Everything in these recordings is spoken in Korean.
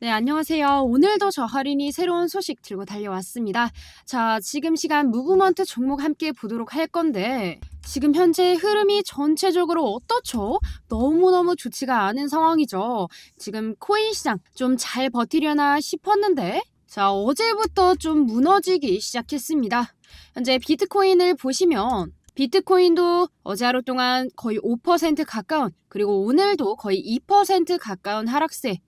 네, 안녕하세요. 오늘도 저 할인이 새로운 소식 들고 달려왔습니다. 자, 지금 시간 무브먼트 종목 함께 보도록 할 건데, 지금 현재 흐름이 전체적으로 어떻죠? 너무너무 좋지가 않은 상황이죠. 지금 코인 시장 좀 잘 버티려나 싶었는데, 자, 어제부터 좀 무너지기 시작했습니다. 현재 비트코인을 보시면, 비트코인도 어제 하루 동안 거의 5% 가까운, 그리고 오늘도 거의 2% 가까운 하락세,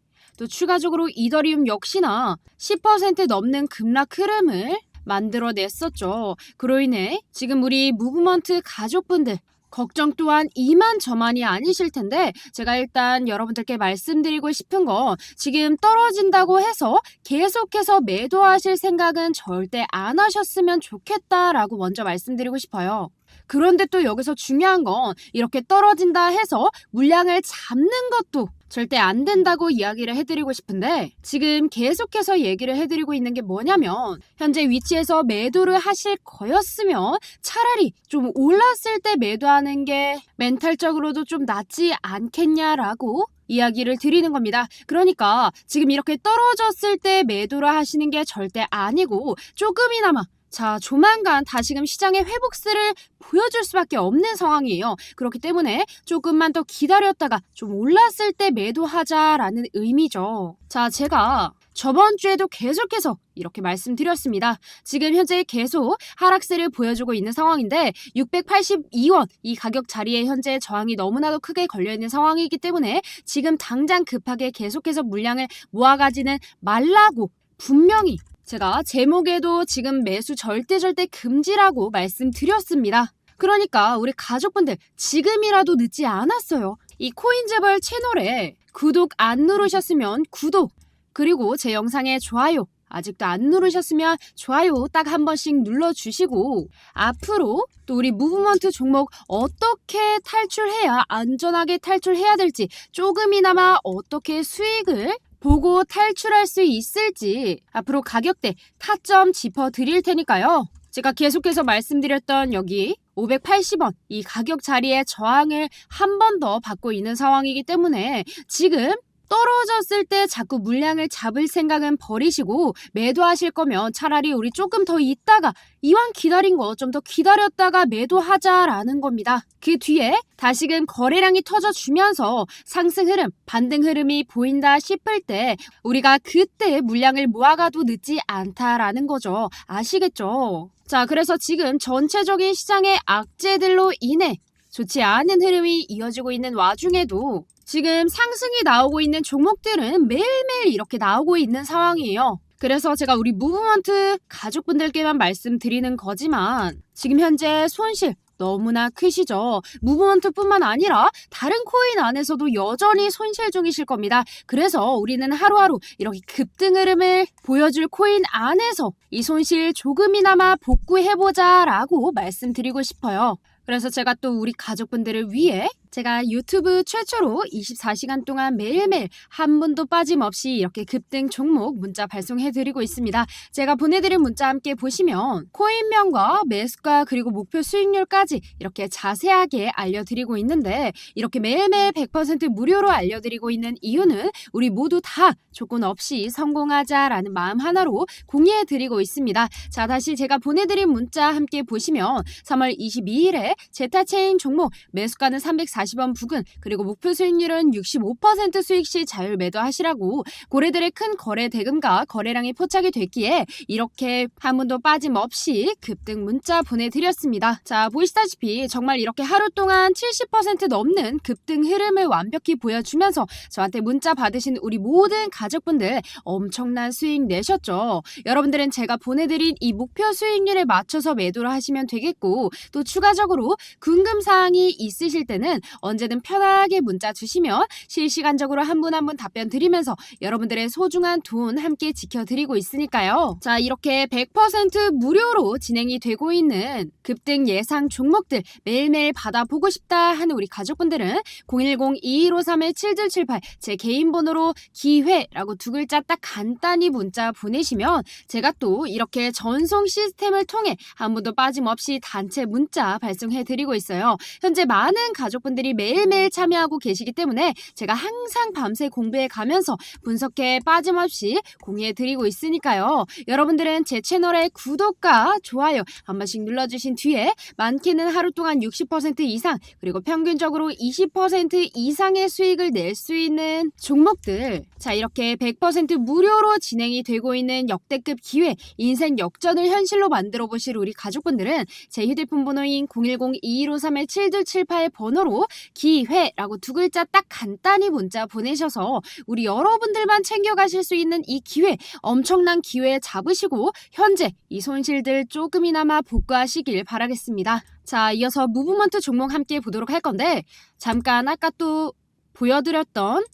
또 추가적으로 이더리움 역시나 10% 넘는 급락 흐름을 만들어냈었죠. 그로 인해 지금 우리 무브먼트 가족분들 걱정 또한 이만 저만이 아니실 텐데 제가 일단 여러분들께 말씀드리고 싶은 건 지금 떨어진다고 해서 계속해서 매도하실 생각은 절대 안 하셨으면 좋겠다라고 먼저 말씀드리고 싶어요. 그런데 또 여기서 중요한 건 이렇게 떨어진다 해서 물량을 잡는 것도 절대 안 된다고 이야기를 해드리고 싶은데 지금 계속해서 얘기를 해드리고 있는 게 뭐냐면 현재 위치에서 매도를 하실 거였으면 차라리 좀 올랐을 때 매도하는 게 멘탈적으로도 좀 낫지 않겠냐라고 이야기를 드리는 겁니다. 그러니까 지금 이렇게 떨어졌을 때 매도를 하시는 게 절대 아니고 조금이나마 자, 조만간 다시금 시장의 회복세를 보여줄 수밖에 없는 상황이에요. 그렇기 때문에 조금만 더 기다렸다가 좀 올랐을 때 매도하자라는 의미죠. 자, 제가 저번 주에도 계속해서 이렇게 말씀드렸습니다. 지금 현재 계속 하락세를 보여주고 있는 상황인데 682원 이 가격 자리에 현재 저항이 너무나도 크게 걸려 있는 상황이기 때문에 지금 당장 급하게 계속해서 물량을 모아가지는 말라고 분명히 제가 제목에도 지금 매수 절대 절대 금지라고 말씀드렸습니다. 그러니까 우리 가족분들 지금이라도 늦지 않았어요. 이 코인재벌 채널에 구독 안 누르셨으면 구독 그리고 제 영상에 좋아요 아직도 안 누르셨으면 좋아요 딱 한 번씩 눌러주시고 앞으로 또 우리 무브먼트 종목 어떻게 탈출해야 안전하게 탈출해야 될지 조금이나마 어떻게 수익을 보고 탈출할 수 있을지 앞으로 가격대 타점 짚어 드릴 테니까요. 제가 계속해서 말씀드렸던 여기 580원 이 가격 자리에 저항을 한 번 더 받고 있는 상황이기 때문에 지금 떨어졌을 때 자꾸 물량을 잡을 생각은 버리시고 매도하실 거면 차라리 우리 조금 더 있다가 이왕 기다린 거 좀 더 기다렸다가 매도하자라는 겁니다. 그 뒤에 다시금 거래량이 터져주면서 상승 흐름, 반등 흐름이 보인다 싶을 때 우리가 그때 물량을 모아가도 늦지 않다라는 거죠. 아시겠죠? 자, 그래서 지금 전체적인 시장의 악재들로 인해 좋지 않은 흐름이 이어지고 있는 와중에도 지금 상승이 나오고 있는 종목들은 매일매일 이렇게 나오고 있는 상황이에요. 그래서 제가 우리 무브먼트 가족분들께만 말씀드리는 거지만 지금 현재 손실 너무나 크시죠. 무브먼트뿐만 아니라 다른 코인 안에서도 여전히 손실 중이실 겁니다. 그래서 우리는 하루하루 이렇게 급등 흐름을 보여줄 코인 안에서 이 손실 조금이나마 복구해보자라고 말씀드리고 싶어요. 그래서 제가 또 우리 가족분들을 위해 제가 유튜브 최초로 24시간 동안 매일매일 한 분도 빠짐없이 이렇게 급등 종목 문자 발송해드리고 있습니다. 제가 보내드린 문자 함께 보시면 코인명과 매수가 그리고 목표 수익률까지 이렇게 자세하게 알려드리고 있는데 이렇게 매일매일 100% 무료로 알려드리고 있는 이유는 우리 모두 다 조건 없이 성공하자라는 마음 하나로 공유해드리고 있습니다. 자 다시 제가 보내드린 문자 함께 보시면 3월 22일에 제타체인 종목 매수가는 340 40원 부근 그리고 목표 수익률은 65% 수익 시 자율 매도하시라고 고래들의 큰 거래 대금과 거래량이 포착이 됐기에 이렇게 한 분도 빠짐없이 급등 문자 보내드렸습니다. 자 보시다시피 정말 이렇게 하루 동안 70% 넘는 급등 흐름을 완벽히 보여주면서 저한테 문자 받으신 우리 모든 가족분들 엄청난 수익 내셨죠. 여러분들은 제가 보내드린 이 목표 수익률에 맞춰서 매도를 하시면 되겠고 또 추가적으로 궁금사항이 있으실 때는 언제든 편하게 문자 주시면 실시간적으로 한분 한 분 답변 드리면서 여러분들의 소중한 돈 함께 지켜드리고 있으니까요. 자, 이렇게 100% 무료로 진행이 되고 있는 급등 예상 종목들 매일매일 받아보고 싶다 하는 우리 가족분들은 010-2153-7778 제 개인 번호로 기회라고 두 글자 딱 간단히 문자 보내시면 제가 또 이렇게 전송 시스템을 통해 한 분도 빠짐없이 단체 문자 발송해 드리고 있어요. 현재 많은 가족분들 여러분들이 매일매일 참여하고 계시기 때문에 제가 항상 밤새 공부해 가면서 분석해 빠짐없이 공유해 드리고 있으니까요. 여러분들은 제 채널의 구독과 좋아요 한 번씩 눌러주신 뒤에 많게는 하루 동안 60% 이상 그리고 평균적으로 20% 이상의 수익을 낼 수 있는 종목들 자 이렇게 100% 무료로 진행이 되고 있는 역대급 기회 인생 역전을 현실로 만들어 보실 우리 가족분들은 제 휴대폰 번호인 010-2153-7278 번호로 기회라고 두 글자 딱 간단히 문자 보내셔서 우리 여러분들만 챙겨가실 수 있는 이 기회 엄청난 기회 잡으시고 현재 이 손실들 조금이나마 복구하시길 바라겠습니다. 자 이어서 무브먼트 종목 함께 보도록 할 건데 잠깐 아까 또 보여드렸던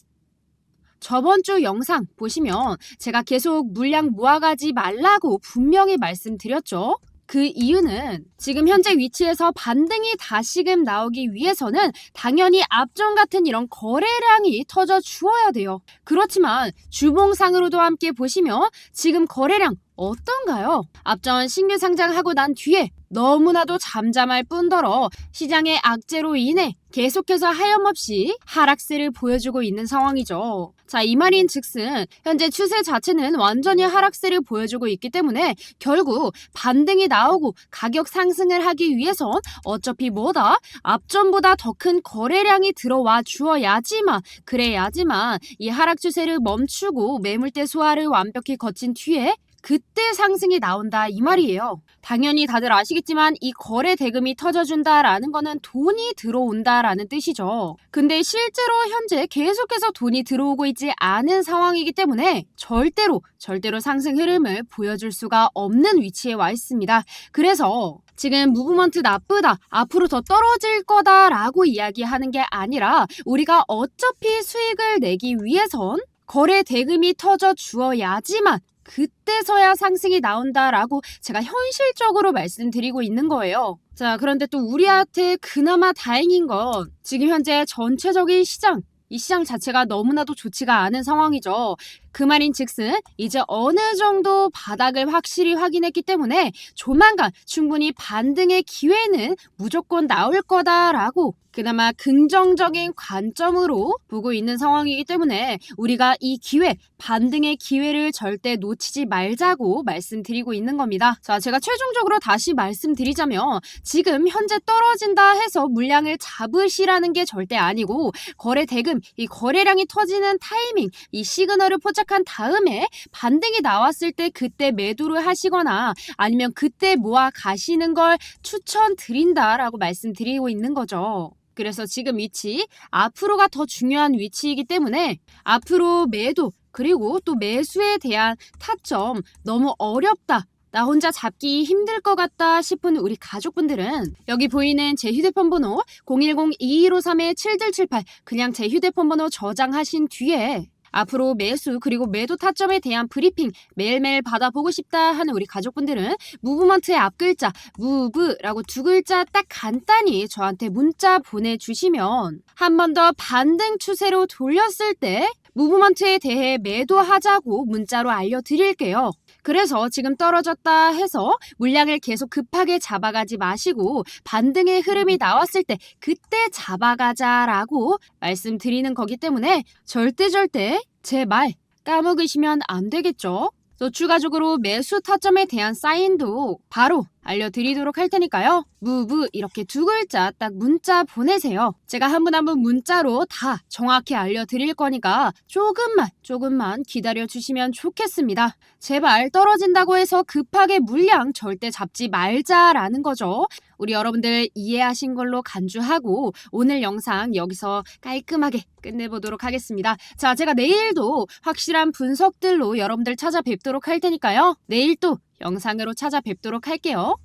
저번 주 영상 보시면 제가 계속 물량 모아가지 말라고 분명히 말씀드렸죠. 그 이유는 지금 현재 위치에서 반등이 다시금 나오기 위해서는 당연히 앞전 같은 이런 거래량이 터져 주어야 돼요. 그렇지만 주봉상으로도 함께 보시면 지금 거래량 어떤가요? 앞전 신규 상장하고 난 뒤에 너무나도 잠잠할 뿐더러 시장의 악재로 인해 계속해서 하염없이 하락세를 보여주고 있는 상황이죠. 자, 이 말인 즉슨 현재 추세 자체는 완전히 하락세를 보여주고 있기 때문에 결국 반등이 나오고 가격 상승을 하기 위해선 어차피 뭐다? 앞전보다 더 큰 거래량이 들어와 주어야지만 그래야지만 이 하락 추세를 멈추고 매물대 소화를 완벽히 거친 뒤에 그때 상승이 나온다 이 말이에요. 당연히 다들 아시겠지만 이 거래 대금이 터져준다라는 거는 돈이 들어온다라는 뜻이죠. 근데 실제로 현재 계속해서 돈이 들어오고 있지 않은 상황이기 때문에 절대로 절대로 상승 흐름을 보여줄 수가 없는 위치에 와 있습니다. 그래서 지금 무브먼트 나쁘다, 앞으로 더 떨어질 거다라고 이야기하는 게 아니라 우리가 어차피 수익을 내기 위해선 거래 대금이 터져 주어야지만 그때서야 상승이 나온다라고 제가 현실적으로 말씀드리고 있는 거예요. 자, 그런데 또 우리한테 그나마 다행인 건 지금 현재 전체적인 시장 이 시장 자체가 너무나도 좋지가 않은 상황이죠. 그 말인 즉슨 이제 어느 정도 바닥을 확실히 확인했기 때문에 조만간 충분히 반등의 기회는 무조건 나올 거다라고 그나마 긍정적인 관점으로 보고 있는 상황이기 때문에 우리가 이 기회, 반등의 기회를 절대 놓치지 말자고 말씀드리고 있는 겁니다. 자, 제가 최종적으로 다시 말씀드리자면 지금 현재 떨어진다 해서 물량을 잡으시라는 게 절대 아니고 거래 대금, 이 거래량이 터지는 타이밍, 이 시그널을 포착 한 다음에 반등이 나왔을 때 그때 매도를 하시거나 아니면 그때 모아 가시는 걸 추천드린다라고 말씀드리고 있는 거죠. 그래서 지금 위치, 앞으로가 더 중요한 위치이기 때문에 앞으로 매도, 그리고 또 매수에 대한 타점 너무 어렵다. 나 혼자 잡기 힘들 것 같다 싶은 우리 가족분들은 여기 보이는 제 휴대폰 번호 010-2153-7778 그냥 제 휴대폰 번호 저장하신 뒤에 앞으로 매수 그리고 매도 타점에 대한 브리핑 매일매일 받아보고 싶다 하는 우리 가족분들은 무브먼트의 앞글자 무브라고 두 글자 딱 간단히 저한테 문자 보내주시면 한 번 더 반등 추세로 돌렸을 때 무브먼트에 대해 매도하자고 문자로 알려드릴게요. 그래서 지금 떨어졌다 해서 물량을 계속 급하게 잡아가지 마시고 반등의 흐름이 나왔을 때 그때 잡아가자라고 말씀드리는 거기 때문에 절대 절대 제 말 까먹으시면 안 되겠죠? 또 추가적으로 매수 타점에 대한 사인도 바로 알려드리도록 할 테니까요. 무브 이렇게 두 글자 딱 문자 보내세요. 제가 한 분 한 분 문자로 다 정확히 알려드릴 거니까 조금만 조금만 기다려 주시면 좋겠습니다. 제발 떨어진다고 해서 급하게 물량 절대 잡지 말자라는 거죠. 우리 여러분들 이해하신 걸로 간주하고 오늘 영상 여기서 깔끔하게 끝내보도록 하겠습니다. 자, 제가 내일도 확실한 분석들로 여러분들 찾아뵙도록 할 테니까요. 내일 또 영상으로 찾아뵙도록 할게요.